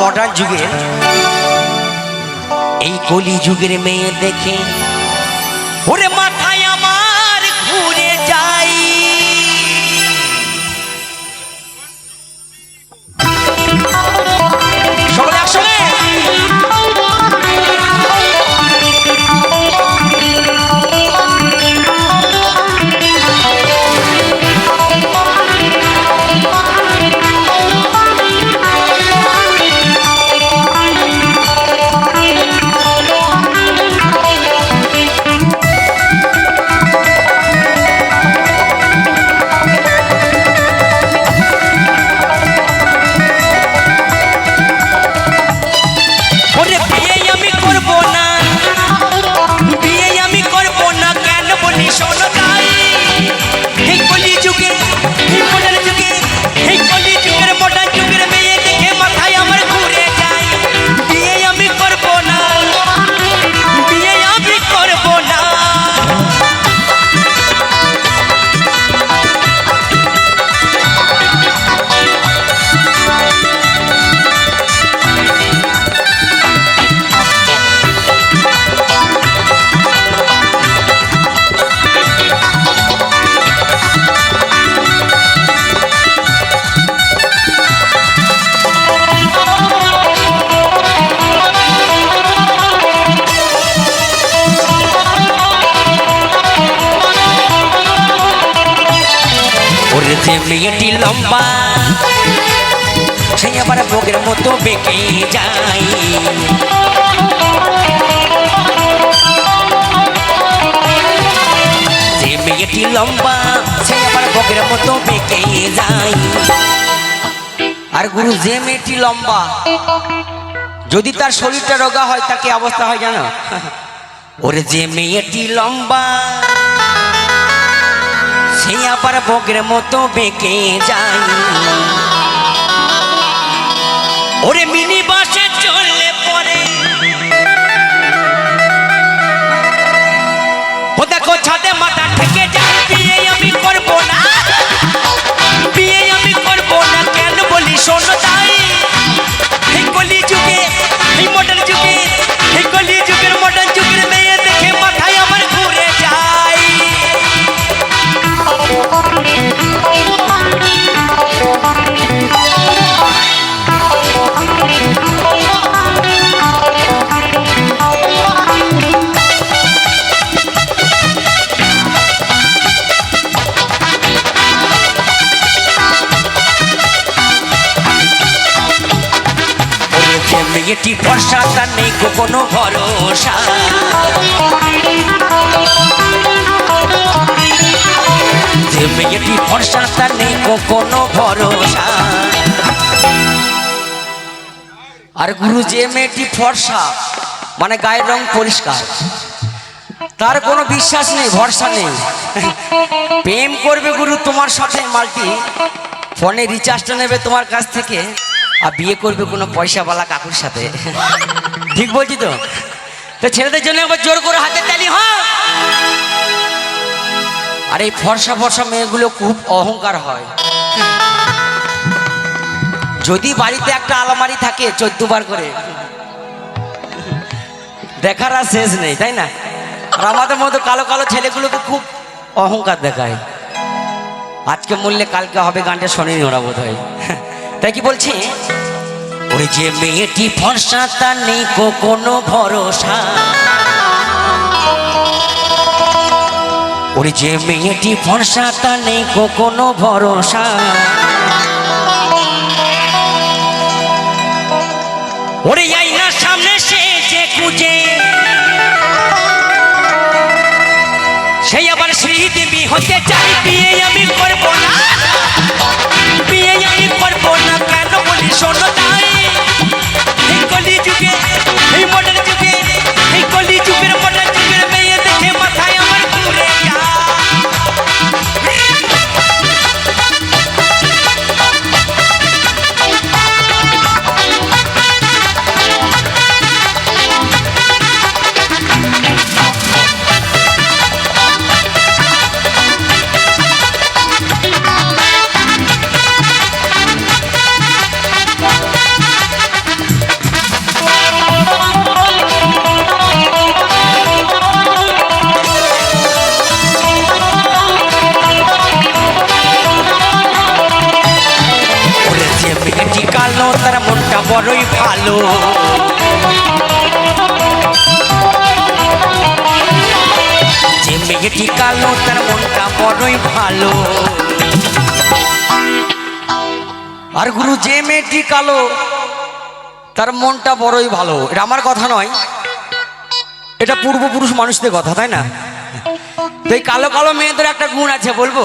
Modern যুগের এই কলি যুগের মেয়ে দেখে মেয়েটি লম্বা। সে আবার বগের মতো বেঁকে যায়। যে মেয়েটি লম্বা, সে আবার বগের মতো বেঁকে যায়। আর গুরু, যে মেয়েটি লম্বা, যদি তার শরীরটা রোগা হয় তাকে অবস্থা হয় জানো? ওরে যে মেয়েটি লম্বা সে আবার বগের মতো বেঁকে যায় মেয়েটি ফর্সা তার নেই কোনো ভরসা। মেয়েটি ফর্সা তার নেই কোনো ভরসা। আর গুরু, যে মেয়েটি ফর্সা মানে গায়ের রং পরিষ্কার, তার কোনো বিশ্বাস নেই, ভরসা নেই। প্রেম করবে গুরু তোমার সাথে মালটি, ফোনে রিচার্জটা নেবে তোমার কাছ থেকে। আর বিয়ে করবে কোনো পয়সাওয়ালা কাকুর সাথে। ঠিক বলছি তো? তো ছেলেদের জন্য একবার জোর করে হাতে তালি হ্যাঁ? আর এই ফর্সা ফর্সা মেয়েগুলো খুব অহংকার হয়। যদি বাড়িতে একটা আলমারি থাকে চোদ্দ বার করে, দেখার আর শেষ নেই, তাই না? আর আমাদের মতো কালো কালো ছেলেগুলোকে খুব অহংকার দেখায়। আজকে মূল্যে কালকে হবে গানটা শোনেনি ওরা বোধ হয় কি বলছি? ওই যে মেয়েটি ফর্সা, তার নেই কোনো ভরসা। ওই যে মেয়েটি ফর্সা, তার নেই কোনো ভরসা। ওরে আইনার সামনে সে যে কুজে সেই আবার শ্রীদেবী হতে চাই বিয়ে আমি করব না। বিয়ে আমি করব না। ভালো যে মেয়েটি কালো, তার মনটা বড়ই ভালো। আর গুরু, যে মেয়েটি কালো, তার মনটা বড়ই ভালো। এটা আমার কথা নয়। এটা পূর্বপুরুষ মানুষদের কথা, তাই না? তো এই কালো কালো মেয়েদের একটা গুণ আছে, বলব?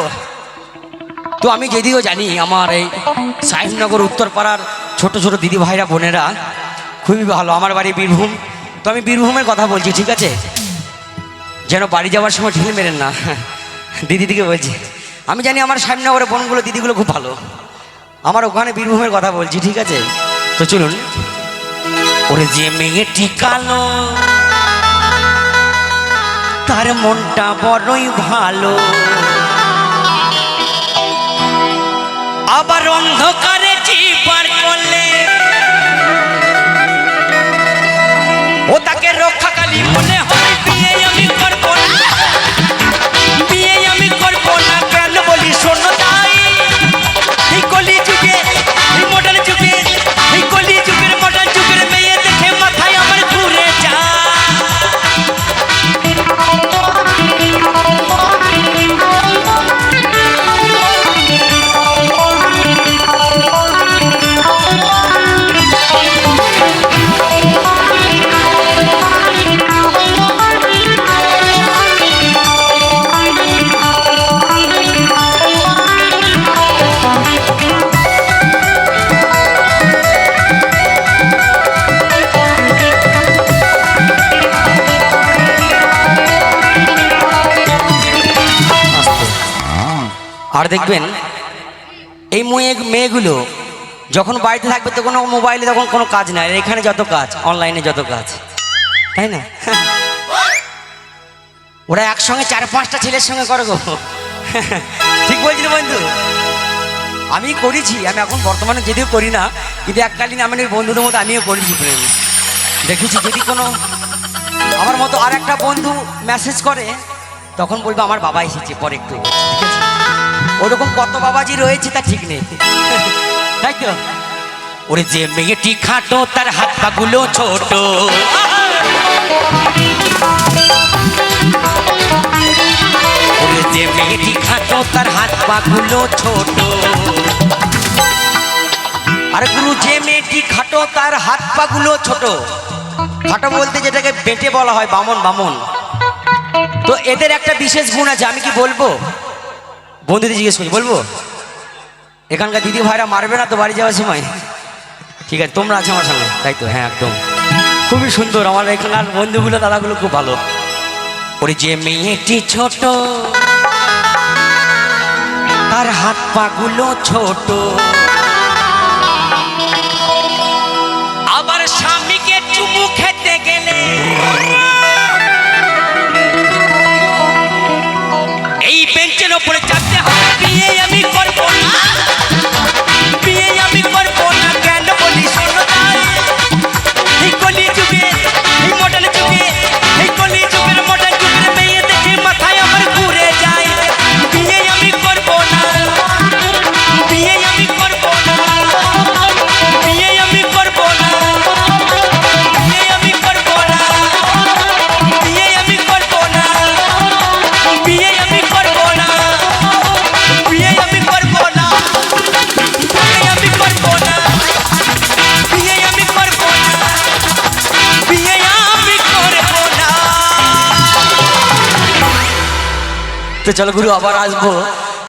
তো আমি যদিও জানি, আমার এই সাহেবনগর, উত্তরপাড়ার ছোট ছোট দিদি ভাইরা, বোনেরা, খুবই ভালো। আমার বাড়ি বীরভূম। তো আমি বীরভূমের কথা বলছি, ঠিক আছে? যেন বাড়ি যাওয়ার সময় ঢিল মেরেন না। দিদি দিকে বলছি, আমি জানি আমার সাহেবনগরের বোনগুলো, দিদিগুলো খুব ভালো। আমার ওখানে বীরভূমের কথা বলছি, ঠিক আছে? তো চলুন। ওরে যে মেয়েটি কালো তার মনটা বড়ই ভালো। আবার অন্ধকারে Mulher, homem, filha e amigo আর দেখবেন, এই মেয়ে মেয়েগুলো যখন বাড়িতে থাকবে তখন মোবাইলে তখন কোনো কাজ নাই। এখানে যত কাজ অনলাইনে যত কাজ। তাই না? ওরা একসঙ্গে চার পাঁচটা ছেলের সঙ্গে করে গো। ঠিক বলছি বন্ধু? আমি করেছি, আমি এখন বর্তমানে যদিও করি না, কিন্তু এককালীন আমি বন্ধুদের মতো আমিও করেছি দেখেছি যদি কোনো আমার মতো আর একটা বন্ধু মেসেজ করে, তখন বলব আমার বাবা এসেছে, পরে একটু। ওরকম কত বাবাজি রয়েছে তা ঠিক নেই। তাই তো? ওরে যে মেয়েটি খাটো, তার হাত পাগুলো ছোট। ওরে যে মেয়েটি খাটো, তার হাত পাগুলো ছোট। আর গুরু, যে মেয়েটি খাটো, তার হাত পাগুলো ছোট। খাটো বলতে যেটাকে বেটে বলা হয়, বামন বামন। তো এদের একটা বিশেষ গুণ আছে, আমি কি বলব? বন্ধুদের জিজ্ঞেস করি, বলব? এখানকার দিদি ভাইরা মারবে না তো বাড়ি যাওয়ার সময়? ঠিক আছে, তোমরা আছো আমার সঙ্গে? তাই তো হ্যাঁ একদম। খুবই সুন্দর, আমার এখানকার বন্ধুগুলো, দাদাগুলো খুব ভালো। ওরে যে মেয়েটি ছোট, তার হাত পাগুলো ছোট। আবার স্বামীকে চুমু খেতে গেলে। এই বেঞ্চের ওপরে তো চলো গুরু আবার আসব।